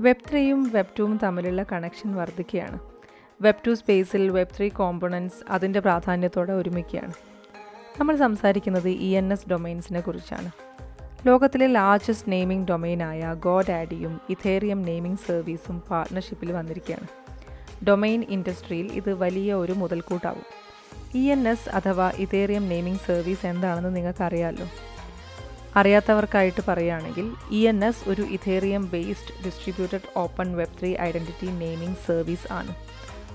Web ത്രീയും web ടുവും തമ്മിലുള്ള കണക്ഷൻ വർദ്ധിക്കുകയാണ്. വെബ് ടു സ്പേസിൽ വെബ് ത്രീ കോമ്പണൻസ് അതിന്റെ പ്രാധാന്യത്തോടെ ഒരുമിക്കുകയാണ്. നമ്മൾ സംസാരിക്കുന്നത് ഇ എൻ എസ് ഡൊമൈൻസിനെ കുറിച്ചാണ്. ലോകത്തിലെ ലാർജസ്റ്റ് നെയിമിംഗ് ഡൊമൈനായ ഗോഡ് ആഡിയും ഇഥേറിയം നെയിമിംഗ് സർവീസും പാർട്ട്ണർഷിപ്പിൽ വന്നിരിക്കുകയാണ്. ഡൊമൈൻ ഇൻഡസ്ട്രിയിൽ ഇത് വലിയ ഒരു മുതൽക്കൂട്ടാവും. ഇ എൻ എസ് അഥവാ ഇഥേറിയം നെയിമിംഗ് സർവീസ് എന്താണെന്ന് നിങ്ങൾക്കറിയാമല്ലോ അറിയാത്തവർക്കായിട്ട് പറയുകയാണെങ്കിൽ ഇ എൻ എസ് ഒരു Ethereum based distributed open web three identity naming service ആണ്.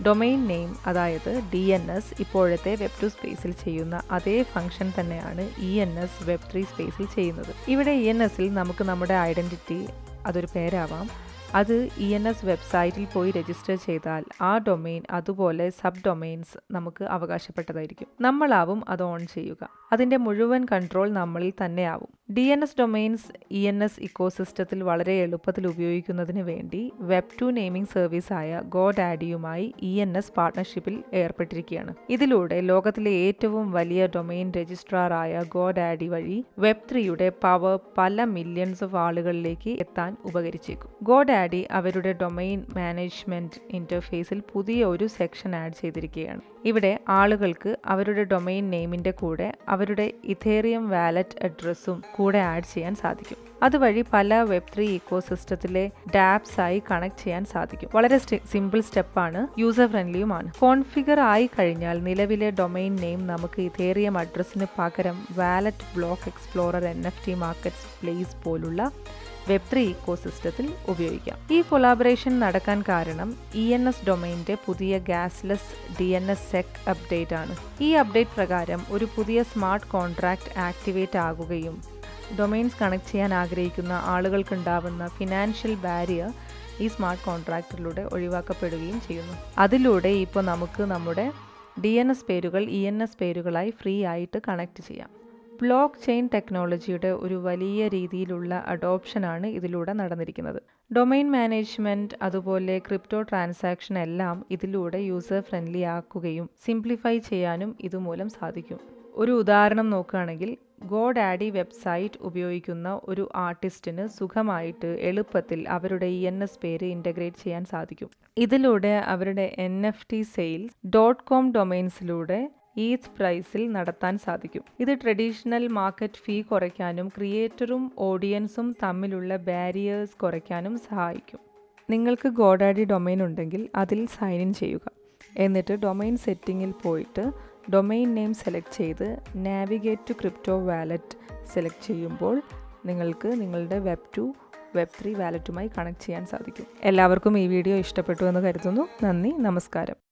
ഡൊമൈൻ നെയിം അതായത് ഡി എൻ എസ് ഇപ്പോഴത്തെ വെബ് ടു സ്പേസിൽ ചെയ്യുന്ന അതേ ഫംഗ്ഷൻ തന്നെയാണ് E N S web three സ്പേസിൽ ചെയ്യുന്നത്. ഇവിടെ ഇ എൻ എസിൽ നമുക്ക് നമ്മുടെ ഐഡന്റിറ്റി അതൊരു പേരാവാം. അത് ഇ എൻ എസ് വെബ്സൈറ്റിൽ പോയി രജിസ്റ്റർ ചെയ്താൽ ആ ഡൊമെയിൻ അതുപോലെ സബ് ഡൊമെയിൻസ് നമുക്ക് അവകാശപ്പെട്ടതായിരിക്കും. നമ്മളാവും അത് ഓൺ ചെയ്യുക. അതിന്റെ മുഴുവൻ കൺട്രോൾ നമ്മളിൽ തന്നെയാവും. D N S domains E N S ഇക്കോസിസ്റ്റത്തിൽ വളരെ എളുപ്പത്തിൽ ഉപയോഗിക്കുന്നതിന് വേണ്ടി വെബ് ടു നെയിമിംഗ് സർവീസായ ഗോ ഡാഡിയുമായി ഇ എൻ എസ് പാർട്ട്ണർഷിപ്പിൽ ഏർപ്പെട്ടിരിക്കുകയാണ്. ഇതിലൂടെ ലോകത്തിലെ ഏറ്റവും വലിയ ഡൊമെയിൻ രജിസ്ട്രാറായ ഗോ ഡാഡി വഴി വെബ് ത്രീയുടെ പവർ പല മില്യൺസ് ഓഫ് ആളുകളിലേക്ക് എത്താൻ ഉപകരിച്ചേക്കും. ഗോ ഡാഡി അവരുടെ ഡൊമെയിൻ മാനേജ്മെന്റ് ഇന്റർഫേസിൽ പുതിയ ഒരു സെക്ഷൻ ആഡ് ചെയ്തിരിക്കുകയാണ്. ഇവിടെ ആളുകൾക്ക് അവരുടെ ഡൊമെയിൻ നെയിമിന്റെ കൂടെ അവരുടെ ഇഥേറിയം വാലറ്റ് അഡ്രസ്സും കൂടെ ആഡ് ചെയ്യാൻ സാധിക്കും. അതുവഴി പല വെബ് ത്രീ ഇക്കോസിസ്റ്റത്തിലെ ഡാപ്സ് ആയി കണക്ട് ചെയ്യാൻ സാധിക്കും. വളരെ സിമ്പിൾ സ്റ്റെപ്പാണ് യൂസർ ഫ്രണ്ട്ലിയുമാണ് കോൺഫിഗർ ആയി കഴിഞ്ഞാൽ നിലവിലെ ഡൊമൈൻ നെയിം നമുക്ക് ഇതേറിയം അഡ്രസ്സിന് പകരം wallet block explorer N F T market place പോലുള്ള വെബ് ത്രീ ഇക്കോസിസ്റ്റത്തിൽ ഉപയോഗിക്കാം. ഈ കൊളാബറേഷൻ നടക്കാൻ കാരണം ഇ എൻ എസ് ഡൊമൈന്റെ പുതിയ gasless D N S sec update ആണ്. ഈ അപ്ഡേറ്റ് പ്രകാരം ഒരു പുതിയ സ്മാർട്ട് കോൺട്രാക്ട് ആക്ടിവേറ്റ് ആകുകയും ഡൊമൈൻസ് കണക്ട് ചെയ്യാൻ ആഗ്രഹിക്കുന്ന ആളുകൾക്കുണ്ടാവുന്ന ഫിനാൻഷ്യൽ ബാരിയർ ഈ സ്മാർട്ട് കോൺട്രാക്റ്റിലൂടെ ഒഴിവാക്കപ്പെടുകയും ചെയ്യുന്നു. അതിലൂടെ ഇപ്പോൾ നമുക്ക് നമ്മുടെ ഡി എൻ എസ് പേരുകൾ ഇ എൻ എസ് പേരുകളായി ഫ്രീ ആയിട്ട് കണക്ട് ചെയ്യാം. ബ്ലോക്ക് ചെയിൻ ടെക്നോളജിയുടെ ഒരു വലിയ രീതിയിലുള്ള അഡോപ്ഷനാണ് ഇതിലൂടെ നടന്നിരിക്കുന്നത്. ഡൊമൈൻ മാനേജ്മെന്റ് അതുപോലെ ക്രിപ്റ്റോ ട്രാൻസാക്ഷൻ എല്ലാം ഇതിലൂടെ യൂസർ ഫ്രണ്ട്ലി ആക്കുകയും സിംപ്ലിഫൈ ചെയ്യാനും ഇതുമൂലം സാധിക്കും. ഒരു ഉദാഹരണം നോക്കുകയാണെങ്കിൽ ഗോ ഡാഡി വെബ്സൈറ്റ് ഉപയോഗിക്കുന്ന ഒരു ആർട്ടിസ്റ്റിന് സുഖമായിട്ട് എളുപ്പത്തിൽ അവരുടെ ഇ എൻ എസ് പേര് ഇന്റഗ്രേറ്റ് ചെയ്യാൻ സാധിക്കും. ഇതിലൂടെ അവരുടെ N F T sales dot com ഡൊമൈൻസിലൂടെ eth പ്രൈസിൽ നടത്താൻ സാധിക്കും. ഇത് ട്രഡീഷണൽ മാർക്കറ്റ് ഫീ കുറയ്ക്കാനും ക്രിയേറ്ററും ഓഡിയൻസും തമ്മിലുള്ള ബാരിയേഴ്സ് കുറയ്ക്കാനും സഹായിക്കും. നിങ്ങൾക്ക് ഗോഡാഡി ഡൊമൈൻ ഉണ്ടെങ്കിൽ അതിൽ സൈൻ ഇൻ ചെയ്യുക. എന്നിട്ട് ഡൊമൈൻ സെറ്റിങ്ങിൽ പോയിട്ട് ഡൊമൈൻ നെയിം സെലക്ട് ചെയ്ത് navigate to crypto wallet select ചെയ്യുമ്പോൾ നിങ്ങൾക്ക് നിങ്ങളുടെ വെബ് ടു വെബ് ത്രീ വാലറ്റുമായി കണക്ട് ചെയ്യാൻ സാധിക്കും. എല്ലാവർക്കും ഈ വീഡിയോ ഇഷ്ടപ്പെട്ടു എന്ന് കരുതുന്നു. നന്ദി നമസ്കാരം.